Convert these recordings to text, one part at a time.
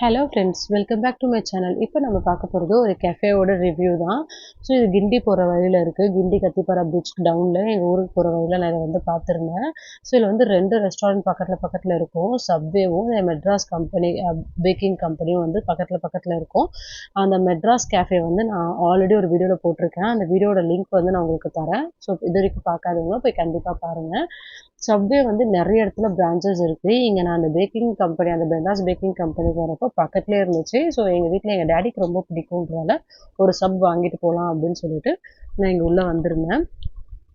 Hello friends welcome back to my channel இப்போ நம்ம பார்க்க போகிறது ஒரு கெஃபேவோட ரிவ்யூ தான். ஸோ இது கிண்டி போகிற வழியில் இருக்குது கிண்டி கத்திப்பாரா பீச் டவுனில் எங்கள் ஊருக்கு போகிற வழியில் நான் இதை வந்து பார்த்துருந்தேன். ஸோ இதில் வந்து ரெண்டு ரெஸ்டாரண்ட் பக்கத்தில் பக்கத்தில் இருக்கும். சப்வேவும் மெட்ராஸ் கம்பெனி பேக்கிங் கம்பெனியும் வந்து பக்கத்தில் பக்கத்தில் இருக்கும். அந்த மெட்ராஸ் கேஃபே வந்து நான் ஆல்ரெடி ஒரு வீடியோவில் போட்டிருக்கேன். அந்த வீடியோட லிங்க் வந்து நான் உங்களுக்கு தரேன். ஸோ இது வரைக்கும் பார்க்காதவங்க போய் கண்டிப்பாக பாருங்கள் சப்வே வந்து நிறைய இடத்துல பிரான்ச்சஸ் இருக்குது இங்கே நான் அந்த பேக்கிங் கம்பெனி அந்த மெட்ராஸ் பேக்கிங் கம்பெனிக்கு வரப்போ பக்கத்துலேயே இருந்துச்சு. ஸோ எங்கள் வீட்டில் எங்கள் டேடிக்கு ரொம்ப பிடிக்கும்ன்றதால ஒரு சப் வாங்கிட்டு போகலாம் அப்படின்னு சொல்லிட்டு நான் இங்கே உள்ளே வந்திருந்தேன்.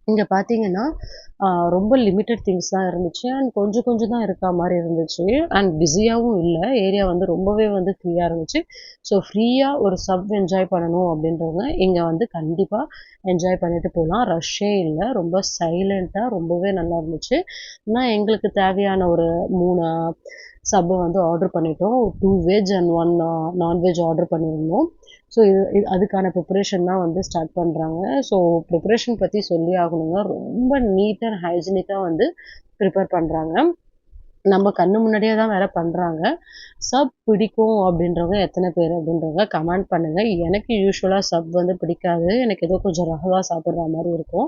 இங்கே பார்த்தீங்கன்னா ரொம்ப லிமிட்டட் திங்ஸ் தான் இருந்துச்சு. அண்ட் கொஞ்சம் கொஞ்சம் தான் இருக்கா மாதிரி இருந்துச்சு. அண்ட் பிஸியாகவும் இல்லை. ஏரியா வந்து ரொம்பவே வந்து ஃப்ரீயாக இருந்துச்சு. ஸோ ஃப்ரீயாக ஒரு சப் என்ஜாய் பண்ணணும் அப்படின்றவங்க இங்கே வந்து கண்டிப்பாக என்ஜாய் பண்ணிட்டு போகலாம் ரஷ்ஷே இல்லை. ரொம்ப சைலண்ட்டாக ரொம்பவே நல்லா இருந்துச்சு. நான் எங்களுக்கு தேவையான ஒரு மூணு சப்பை வந்து ஆர்டர் பண்ணிட்டோம். Two veg and one non veg order பண்ணியிருந்தோம். ஸோ இது இது அதுக்கான ப்ரிப்பரேஷன் தான் வந்து ஸ்டார்ட் பண்ணுறாங்க ஸோ ப்ரிப்பரேஷன் பற்றி சொல்லி ஆகணுங்க ரொம்ப நீட் அண்ட் ஹைஜீனிக்காக வந்து ப்ரிப்பேர் பண்ணுறாங்க நம்ம கண்ணு முன்னாடியே தான் வேற பண்ணுறாங்க சப் பிடிக்கும் அப்படின்றவங்க எத்தனை பேர் அப்படின்றவங்க கமெண்ட் பண்ணுங்கள் எனக்கு யூஸ்வலாக சப் வந்து பிடிக்காது. எனக்கு ஏதோ கொஞ்சம் ரகவாக சாப்பிட்ற மாதிரி இருக்கும்.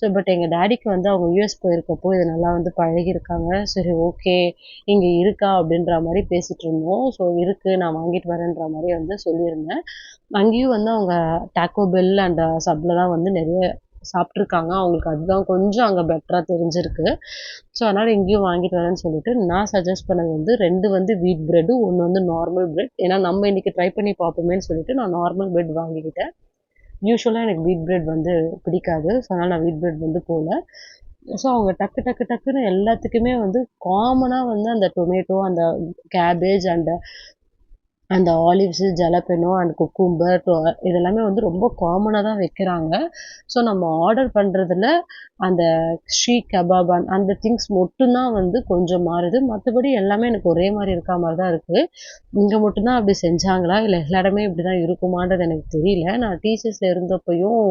ஸோ பட் எங்கள் டேடிக்கு வந்து அவங்க யூஎஸ் போயிருக்கப்போ இது நல்லா வந்து பழகியிருக்காங்க. சரி ஓகே இங்கே இருக்கா அப்படின்ற மாதிரி பேசிகிட்டு இருந்தோம். ஸோ இருக்குது நான் வாங்கிட்டு வரேன்ற மாதிரி வந்து சொல்லியிருந்தேன். அங்கேயும் வந்து அவங்க டாக்கோ பெல் அண்ட் சப்பில் தான் வந்து நிறைய சாப்பிட்ருக்காங்க அவங்களுக்கு அதுதான் கொஞ்சம் அங்கே பெட்டராக தெரிஞ்சிருக்கு. ஸோ அதனால் எங்கேயும் வாங்கிட்டு வரேன்னு சொல்லிட்டு நான் சஜஸ்ட் பண்ணது வந்து ரெண்டு வந்து வீட் ப்ரெட்டு ஒன்று வந்து நார்மல் ப்ரெட் ஏன்னா நம்ம இன்றைக்கி ட்ரை பண்ணி பார்ப்போமேன்னு சொல்லிட்டு நான் நார்மல் ப்ரெட் வாங்கிக்கிட்டேன். யூஸ்வலாக எனக்கு வீட் ப்ரெட் வந்து பிடிக்காது. ஸோ அதனால் நான் வீட் ப்ரெட் வந்து போகல ஸோ அவங்க டக்கு டக்கு டக்குன்னு எல்லாத்துக்குமே வந்து காமனாக வந்து அந்த டொமேட்டோ அந்த கேபேஜ் அண்ட் அந்த ஆலிவ்ஸு ஜலப்பெனோ அண்ட் குக்கும்பர் இதெல்லாமே வந்து ரொம்ப காமனாக தான் வைக்கிறாங்க. ஸோ நம்ம ஆர்டர் பண்ணுறதுல அந்த ஷீ கபாப் அந்த திங்ஸ் மட்டும்தான் வந்து கொஞ்சம் மாறுது. மற்றபடி எல்லாமே எனக்கு ஒரே மாதிரி இருக்கா மாதிரி தான் இருக்குது இங்கே மட்டும்தான் அப்படி செஞ்சாங்களா? இல்லை எல்லா இடமே இப்படி தான் இருக்குமான்றது எனக்கு தெரியல. நான் டீச்சர்ஸில் இருந்தப்பையும்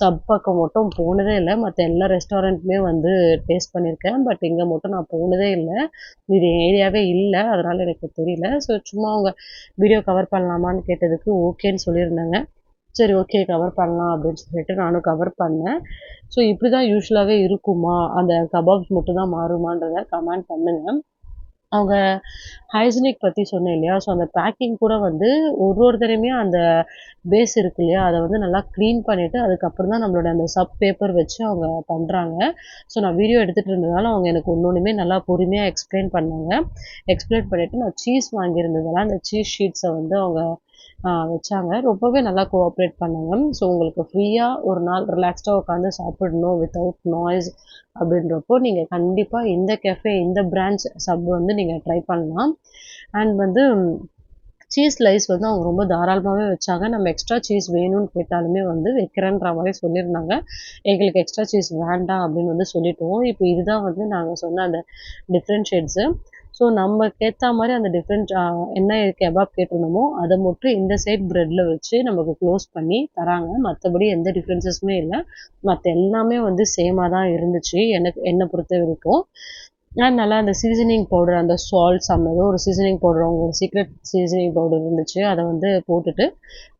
சப் பக்கம் மட்டும் போனதே இல்லை. மற்ற எல்லா ரெஸ்டாரண்ட்டுமே வந்து டேஸ்ட் பண்ணியிருக்கேன். பட் இங்கே மட்டும் நான் போனதே இல்லை. இது ஏரியாவே இல்லை. அதனால் எனக்கு தெரியல. ஸோ சும்மா அவங்க வீடியோ கவர் பண்ணலாமான்னு கேட்டதுக்கு ஓகேன்னு சொல்லியிருந்தாங்க. சரி ஓகே கவர் பண்ணலாம் அப்படின்னு சொல்லிட்டு நானும் கவர் பண்ணேன். ஸோ இப்படி தான் யூஸ்வலாகவே இருக்குமா? அந்த கபாப்ஸ் மட்டும் தான் மாறுமான்றத கமெண்ட் பண்ணுங்கள் அவங்க ஹைஜினிக் பற்றி சொன்னேன் இல்லையா? ஸோ அந்த பேக்கிங் கூட வந்து ஒரு ஒரு அந்த பேஸ் இருக்கு இல்லையா? அதை வந்து நல்லா க்ளீன் பண்ணிவிட்டு அதுக்கப்புறம் தான் நம்மளோட அந்த சப் பேப்பர் வச்சு அவங்க பண்ணுறாங்க ஸோ நான் வீடியோ எடுத்துகிட்டு இருந்ததால அவங்க எனக்கு ஒன்று ஒன்றுமே நல்லா பொறுமையாக எக்ஸ்பிளைன் பண்ணாங்க. எக்ஸ்பிளைன் பண்ணிவிட்டு நான் சீஸ் வாங்கியிருந்ததெல்லாம் அந்த சீஸ் ஷீட்ஸை வந்து அவங்க வச்சாங்க. ரொம்பவே நல்லா கோஆப்ரேட் பண்ணாங்க. ஸோ உங்களுக்கு ஃப்ரீயாக ஒரு நாள் ரிலாக்ஸ்டாக உட்காந்து சாப்பிடணும் வித்தவுட் நாய்ஸ் அப்படின்றப்போ நீங்கள் கண்டிப்பாக இந்த கெஃபே இந்த பிரான்ச் சப் வந்து நீங்கள் ட்ரை பண்ணலாம். அண்ட் வந்து சீஸ் ஸ்லைஸ் வந்து அவங்க ரொம்ப தாராளமாகவே வச்சாங்க. நம்ம எக்ஸ்ட்ரா சீஸ் வேணும்னு கேட்டாலுமே வந்து வைக்கிறேன்ற மாதிரி சொல்லியிருந்தாங்க. எங்களுக்கு எக்ஸ்ட்ரா சீஸ் வேண்டாம் அப்படின்னு வந்து சொல்லிட்டோம். இப்போ இதுதான் வந்து நாங்கள் சொன்ன அந்த டிஃப்ரெண்ட் ஷேட்ஸு ஸோ நமக்கு ஏற்ற மாதிரி அந்த டிஃப்ரெண்ட் என்ன கெபாப் கேட்டிருந்தோமோ அதை மட்டும் இந்த சைட் ப்ரெட்டில் வச்சு நமக்கு க்ளோஸ் பண்ணி தராங்க. மற்றபடி எந்த டிஃப்ரென்சஸுமே இல்லை. மற்ற எல்லாமே வந்து சேமாக தான் இருந்துச்சு. எனக்கு என்னை பொறுத்த வரைக்கும். அண்ட் நல்லா அந்த சீசனிங் பவுடர் அந்த சால்ட் சம் ஏதோ ஒரு சீசனிங் பவுடர் அவங்க சீக்ரெட் சீசனிங் பவுடர் இருந்துச்சு. அதை வந்து போட்டுட்டு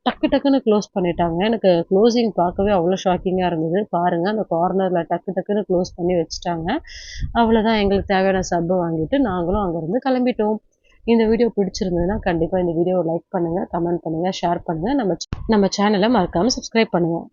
டக்கு டக்குன்னு க்ளோஸ் பண்ணிட்டாங்க. எனக்கு க்ளோசிங் பார்க்கவே அவ்வளோ ஷாக்கிங்காக இருந்தது. பாருங்கள் அந்த கார்னரில் டக்கு டக்குன்னு க்ளோஸ் பண்ணி வச்சுட்டாங்க. அவ்வளோதான் எங்களுக்கு தேவையான சப்பை வாங்கிட்டு நாங்களும் அங்கேருந்து கிளம்பிட்டோம். இந்த வீடியோ பிடிச்சிருந்ததுன்னா கண்டிப்பாக இந்த வீடியோவை லைக் பண்ணுங்கள் கமெண்ட் பண்ணுங்கள் ஷேர் பண்ணுங்கள் நம்ம நம்ம சேனலை மறக்காமல் சப்ஸ்கிரைப் பண்ணுங்கள்